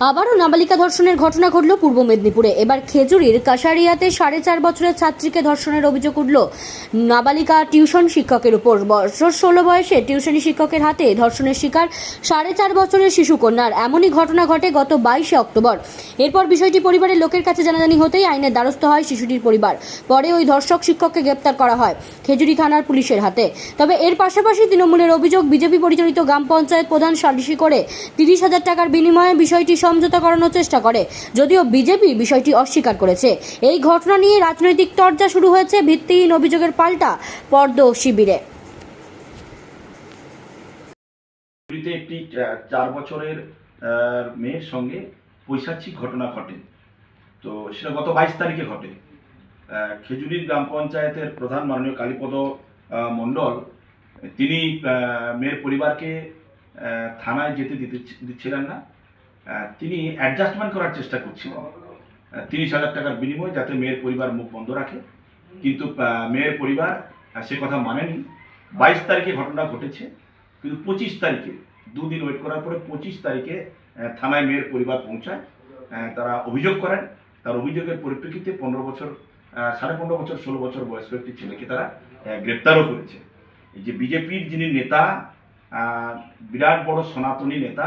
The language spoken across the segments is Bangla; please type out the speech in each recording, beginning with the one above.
আবারও নাবালিকা ধর্ষণের ঘটনা ঘটল পূর্ব মেদিনীপুরে। এবার খেজুরির কাশারিয়াতে সাড়ে চার বছরের ছাত্রীকে ধর্ষণের অভিযোগ উঠল। নাবালিকা টিউশন শিক্ষকের উপর বছর ষোলো বয়সে টিউশনি শিক্ষকের হাতে ধর্ষণের শিকার সাড়ে চার বছরের শিশু কন্যার। এমনই ঘটনা ঘটে গত বাইশে অক্টোবর। এরপর বিষয়টি পরিবারের লোকের কাছে জানাজানি হতেই আইনের দ্বারস্থ হয় শিশুটির পরিবার। পরে ওই ধর্ষক শিক্ষককে গ্রেপ্তার করা হয় খেজুরি থানার পুলিশের হাতে। তবে এর পাশাপাশি তৃণমূলের অভিযোগ, বিজেপি পরিচালিত গ্রাম পঞ্চায়েত প্রধান সালিশি করে তিরিশ হাজার টাকার বিনিময়ে বিষয়টি সমঝোতা করানোর চেষ্টা করে। যদিও বিজেপি বিষয়টি অস্বীকার করেছে। এই ঘটনা নিয়ে রাজনৈতিক চর্চা শুরু হয়েছে ভিত্তিহীন অভিযোগের পাল্টা পর্দ শিবিরে। একটি চার বছরের মেয়ের সঙ্গে ঘটনা ঘটে। তো সেটা গত বাইশ তারিখে ঘটে। খেজুরির গ্রাম পঞ্চায়েতের প্রধান মাননীয় কালীপদ মণ্ডল, তিনি মেয়ের পরিবারকে থানায় যেতে দিতে দিচ্ছিলেন না। তিনি অ্যাডজাস্টমেন্ট করার চেষ্টা করছিলেন তিরিশ হাজার টাকার বিনিময়ে যাতে মেয়ের পরিবার মুখ বন্ধ রাখে। কিন্তু মেয়ের পরিবার সে কথা মানেনি। বাইশ তারিখে ঘটনা ঘটেছে, কিন্তু পঁচিশ তারিখে, দুদিন ওয়েট করার পরে পঁচিশ তারিখে থানায় মেয়ের পরিবার পৌঁছায়। তারা অভিযোগ করেন। তার অভিযোগের পরিপ্রেক্ষিতে পনেরো বছর সাড়ে পনেরো বছর, ষোলো বছর বয়স্ক একটি ছেলেকে তারা গ্রেপ্তারও করেছে। যে বিজেপির যিনি নেতা বিরাট বড় সনাতনী নেতা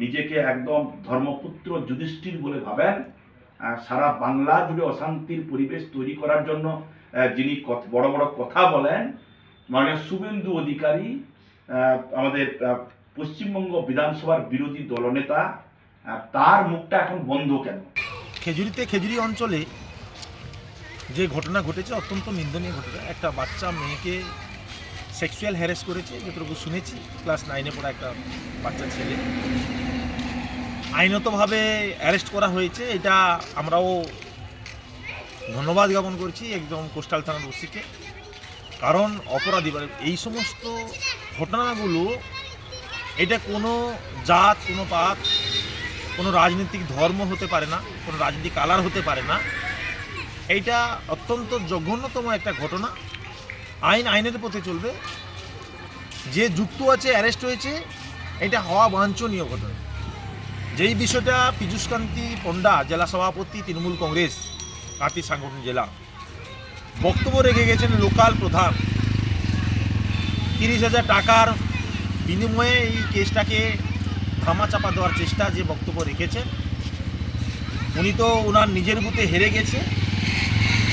নিজেকে একদম ধর্মপুত্র যুধিষ্ঠির বলে ভাবেন। সারা বাংলা জুড়ে অশান্তির পরিবেশ তৈরি করার জন্য যিনি বড় বড় কথা বলেন মানে শুভেন্দু অধিকারী আমাদের পশ্চিমবঙ্গ বিধানসভার বিরোধী দলনেতা তার মুখটা এখন বন্ধ কেন? খেজুরিতে খেজুরি অঞ্চলে যে ঘটনা ঘটেছে, অত্যন্ত নিন্দনীয় ঘটনা। একটা বাচ্চা মেয়েকে সেক্সুয়াল হ্যারেস করেছে, যতটুকু শুনেছি। ক্লাস নাইনে পড়া একটা বাচ্চা ছেলে। আইনতভাবে অ্যারেস্ট করা হয়েছে, এটা আমরাও ধন্যবাদ জ্ঞাপন করছি একদম কোস্টাল থানার ওসিকে। কারণ অপরাধী এই সমস্ত ঘটনাগুলো, এটা কোনো জাত, কোনো পাত, কোনো রাজনৈতিক ধর্ম হতে পারে না, কোনো রাজনৈতিক কালার হতে পারে না। এইটা অত্যন্ত জঘন্যতম একটা ঘটনা। আইন, আইনের পথে চলবে। যে যুক্ত আছে অ্যারেস্ট হয়েছে, এটা হওয়া বাঞ্ছনীয় ঘটনা। যেই বিষয়টা পীযূষকান্তি পণ্ডা, জেলা সভাপতি তৃণমূল কংগ্রেস কাঁতি সাংগঠনিক জেলা, বক্তব্য রেখে গেছেন লোকাল প্রধান। তিরিশ হাজার টাকার বিনিময়ে এই কেসটাকে থামা চাপা দেওয়ার চেষ্টা যে বক্তব্য রেখেছেন, উনি তো ওনার নিজের বুথে হেরে গেছে।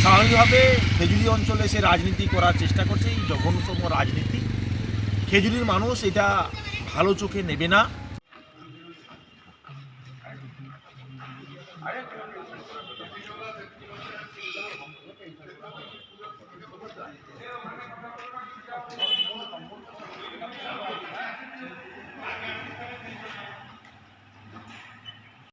স্বাভাবিকভাবে খেজুরি অঞ্চলে সে রাজনীতি করার চেষ্টা করছে, এই জঘন্যতম রাজনীতি। খেজুরির মানুষ এটা ভালো চোখে নেবে না।